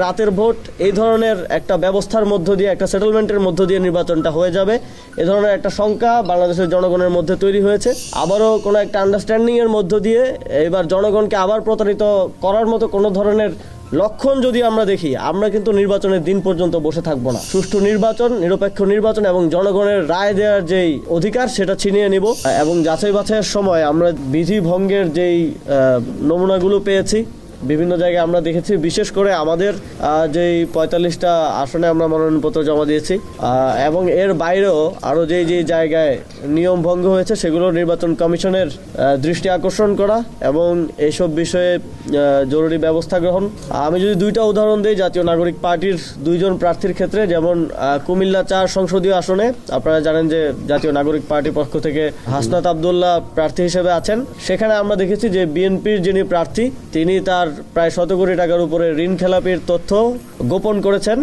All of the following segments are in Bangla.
রাতের ভোট, এই ধরনের একটা ব্যবস্থার মধ্য দিয়ে, একটা সেটেলমেন্টের মধ্য দিয়ে নির্বাচনটা হয়ে যাবে। এ ধরনের একটা শঙ্কা বাংলাদেশের জনগণের মধ্যে তৈরি হয়েছে। আবারও কোনো একটা আন্ডারস্ট্যান্ডিং এর মধ্য দিয়ে, এবার জনগণকে আবার প্রতারিত করার মতো কোনো ধরনের লক্ষণ যদি আমরা দেখি, আমরা কিন্তু নির্বাচনের দিন পর্যন্ত বসে থাকব না। সুষ্ঠু নির্বাচন, নিরপেক্ষ নির্বাচন এবং জনগণের রায় দেওয়ার যেই অধিকার, সেটা ছিনিয়ে নিব। এবং যাচাই বাছাইয়ের সময় আমরা বিধি ভঙ্গের যেই নমুনাগুলো পেয়েছি বিভিন্ন জায়গায় আমরা দেখেছি, বিশেষ করে আমাদের যেই পঁয়তাল্লিশটা আসনে আমরা মনোনয়নপত্র জমা দিয়েছি এবং এর বাইরেও আরও যেই যেই জায়গায় নিয়ম ভঙ্গ হয়েছে, সেগুলো নির্বাচন কমিশনের দৃষ্টি আকর্ষণ করা এবং এইসব বিষয়ে জরুরি ব্যবস্থা গ্রহণ। আমি যদি দুইটা উদাহরণ দিই, জাতীয় নাগরিক পার্টির দুইজন প্রার্থীর ক্ষেত্রে, যেমন কুমিল্লা চার সংসদীয় আসনে, আপনারা জানেন যে জাতীয় নাগরিক পার্টির পক্ষ থেকে হাসনাত আবদুল্লাহ প্রার্থী হিসেবে আছেন। সেখানে আমরা দেখেছি যে বিএনপির যিনি প্রার্থী, তিনি তার প্রায় শত কোটি টাকার উপরে ঋণ খেলাপির তথ্য গোপন করেছেন।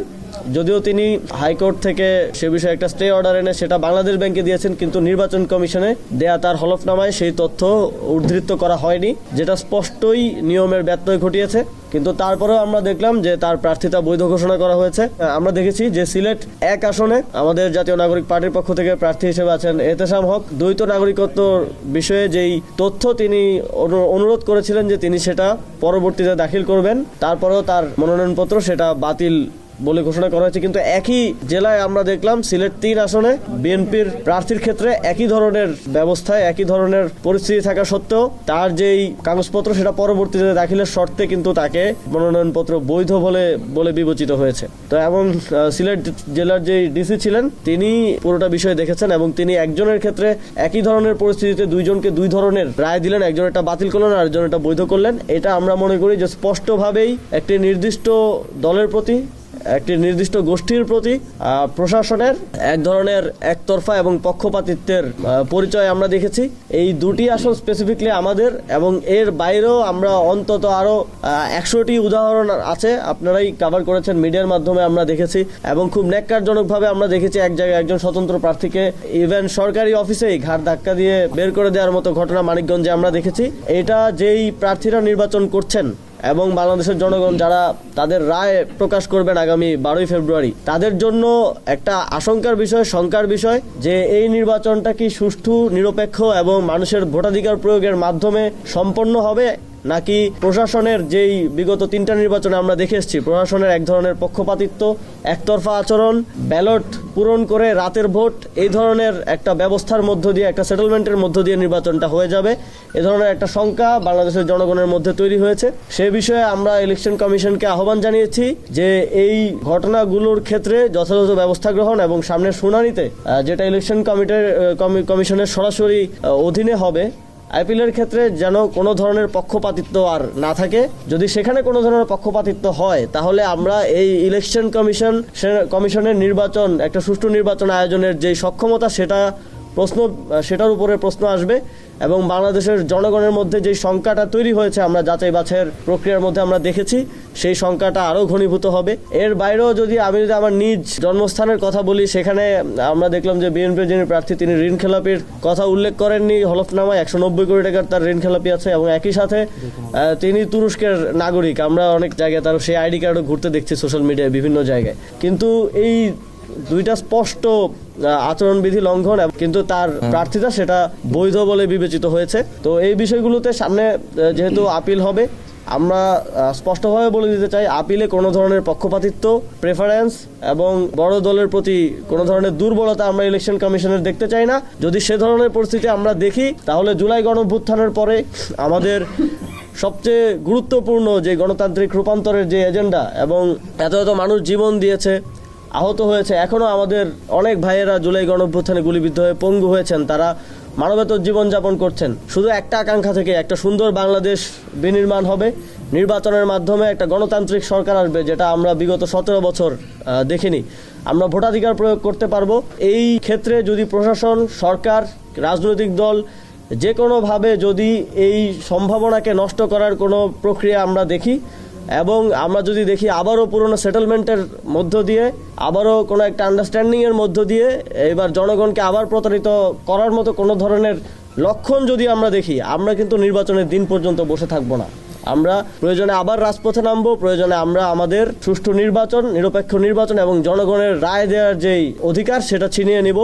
যদিও তিনি হাইকোর্ট থেকে সে বিষয়ে একটা স্টে অর্ডার এনে সেটা বাংলাদেশ ব্যাংকে দিয়েছেন, কিন্তু নির্বাচন কমিশনে দেয়া তার হলফনামায় সেই তথ্য উদ্ধৃত করা হয়নি, যেটা স্পষ্টই নিয়মের ব্যত্যয় ঘটিয়েছে। কিন্তু তারপরেও আমরা দেখলাম যে তার প্রার্থিতা বৈধ ঘোষণা করা হয়েছে। আমরা দেখেছি যে সিলেট এক আসনে আমাদের জাতীয় নাগরিক পার্টির পক্ষ থেকে প্রার্থী হিসেবে আছেন এতেসাম হক। দ্বৈত নাগরিকত্ব বিষয়ে যেই তথ্য তিনি অনু- অনুরোধ করেছিলেন যে তিনি সেটা পরবর্তীতে দাখিল করবেন, তারপরেও তার মনোনয়নপত্র সেটা বাতিল বলে ঘোষণা করা হয়েছে। কিন্তু একই জেলায় আমরা দেখলাম সিলেট তিন আসনে বিএনপির প্রার্থীর ক্ষেত্রে একই ধরনের ব্যবস্থায়, একই ধরনের পরিস্থিতি থাকা সত্ত্বেও তার যেই কাগজপত্র সেটা পরবর্তীতে দাখিলের শর্তে কিন্তু তাকে মনোনয়নপত্র বৈধ বলে বলে বিবেচিত হয়েছে। তো এবং সিলেট জেলার যে ডিসি ছিলেন, তিনি পুরোটা বিষয় দেখেছেন এবং তিনি একজনের ক্ষেত্রে একই ধরনের পরিস্থিতিতে দুইজনকে দুই ধরনের রায় দিলেন একজন এটা বাতিল করলেন আর একজন এটা বৈধ করলেন। এটা আমরা মনে করি যে স্পষ্টভাবেই একটি নির্দিষ্ট দলের প্রতি একটি নির্দিষ্ট গোষ্ঠীর প্রতি প্রশাসনের এক ধরনের একতরফা এবং পক্ষপাতিত্বের পরিচয় আমরা দেখেছি। এই দুটি আসন স্পেসিফিকলি আমাদের এবং এর বাইরেও আমরা অন্তত আরও একশোটি উদাহরণ আছে। আপনারাই কাভার করেছেন মিডিয়ার মাধ্যমে আমরা দেখেছি এবং খুব ন্যাক্কারজনকভাবে আমরা দেখেছি এক জায়গায় একজন স্বতন্ত্র প্রার্থীকে। ইভেন সরকারি অফিসেই ঘাট ধাক্কা দিয়ে বের করে দেওয়ার মতো ঘটনা মানিকগঞ্জে আমরা দেখেছি। এটা যেই প্রার্থীরা নির্বাচন করছেন এবং বাংলাদেশের জনগণ যারা তাদের রায় প্রকাশ করবেন আগামী বারোই ফেব্রুয়ারি, তাদের জন্য একটা আশঙ্কার বিষয়, শঙ্কার বিষয় যে এই নির্বাচনটা কি সুষ্ঠু, নিরপেক্ষ এবং মানুষের ভোটাধিকার প্রয়োগের মাধ্যমে সম্পন্ন হবে নাকি প্রশাসনের যেই বিগত তিনটা নির্বাচনে আমরা দেখে এসেছি, প্রশাসনের এক ধরনের পক্ষপাতিত্ব, একতরফা আচরণ, ব্যালট পূরণ করে রাতের ভোট, এই ধরনের একটা ব্যবস্থার মধ্য দিয়ে, একটা সেটেলমেন্টের মধ্য দিয়ে নির্বাচনটা হয়ে যাবে। এ ধরনের একটা শঙ্কা বাংলাদেশের জনগণের মধ্যে তৈরি হয়েছে। সে বিষয়ে আমরা ইলেকশন কমিশনকে আহ্বান জানিয়েছি যে এই ঘটনাগুলোর ক্ষেত্রে যথাযথ ব্যবস্থা গ্রহণ এবং সামনের শুনানিতে যেটা ইলেকশন কমিটির কমিশনের সরাসরি অধীনে হবে আইপিএলের ক্ষেত্রে যেন কোনো ধরনের পক্ষপাতিত্ব আর না থাকে। যদি সেখানে কোনো ধরনের পক্ষপাতিত্ব হয়, তাহলে আমরা এই ইলেকশন কমিশন কমিশনের নির্বাচন, একটা সুষ্ঠু নির্বাচন আয়োজনের যে সক্ষমতা, সেটা প্রশ্ন সেটার উপরে প্রশ্ন আসবে এবং বাংলাদেশের জনগণের মধ্যে যে শঙ্কাটা তৈরি হয়েছে আমরা যাচাই বাছাইয়ের প্রক্রিয়ার মধ্যে আমরা দেখেছি, সেই শঙ্কাটা আরও ঘনীভূত হবে। এর বাইরেও যদি আমি যদি আমার নিজ জন্মস্থানের কথা বলি, সেখানে আমরা দেখলাম যে বিএনপির যিনি প্রার্থী, তিনি ঋণ খেলাপির কথা উল্লেখ করেননি। হলফনামায় একশো নব্বই কোটি টাকার তার ঋণ খেলাপি আছে এবং একই সাথে তিনি তুরস্কের নাগরিক। আমরা অনেক জায়গায় তার সেই আইডি কার্ডও ঘুরতে দেখছি সোশ্যাল মিডিয়ায় বিভিন্ন জায়গায়। কিন্তু এই দুইটা স্পষ্ট আচরণবিধি লঙ্ঘন কিন্তু তার প্রার্থিতা সেটা বৈধ বলে বিবেচিত হয়েছে। তো এই বিষয়গুলোতে সামনে যেহেতু আপিল হবে আমরা স্পষ্টভাবে বলে দিতে চাই আপিলে কোনো ধরনের পক্ষপাতিত্ব প্রেফারেন্স এবং বড় দলের প্রতি কোনো ধরনের দুর্বলতা আমরা ইলেকশন কমিশনের দেখতে চাই না। যদি সে ধরনের পরিস্থিতি আমরা দেখি তাহলে জুলাই গণভ্যুত্থানের পরে আমাদের সবচেয়ে গুরুত্বপূর্ণ যে গণতান্ত্রিক রূপান্তরের যে এজেন্ডা এবং এত এত মানুষ জীবন দিয়েছে আহত হয়েছে। এখনও আমাদের অনেক ভাইয়েরা জুলাই গণভ্যুত্থানে গুলিবিদ্ধ হয়ে পঙ্গু হয়েছেন। তারা মানবেতর জীবনযাপন করছেন। শুধু একটা আকাঙ্ক্ষা থেকে একটা সুন্দর বাংলাদেশ বিনির্মাণ হবে। নির্বাচনের মাধ্যমে একটা গণতান্ত্রিক সরকার আসবে, যেটা আমরা বিগত সতেরো বছর দেখিনি। আমরা ভোটাধিকার প্রয়োগ করতে পারব। এই ক্ষেত্রে যদি প্রশাসন, সরকার, রাজনৈতিক দল যে কোনোভাবে যদি এই সম্ভাবনাকে নষ্ট করার কোনো প্রক্রিয়া আমরা দেখি এবং আমরা যদি দেখি আবারও পুরনো সেটেলমেন্টের মধ্য দিয়ে, আবারও কোনো একটা আন্ডারস্ট্যান্ডিংয়ের মধ্য দিয়ে, এবার জনগণকে আবার প্রতারিত করার মতো কোনো ধরনের লক্ষণ যদি আমরা দেখি, আমরা কিন্তু নির্বাচনের দিন পর্যন্ত বসে থাকব না। আমরা প্রয়োজনে আবার রাজপথে নামবো, প্রয়োজনে আমরা আমাদের সুষ্ঠু নির্বাচন, নিরপেক্ষ নির্বাচন এবং জনগণের রায় দেওয়ার যেই অধিকার, সেটা ছিনিয়ে নিব।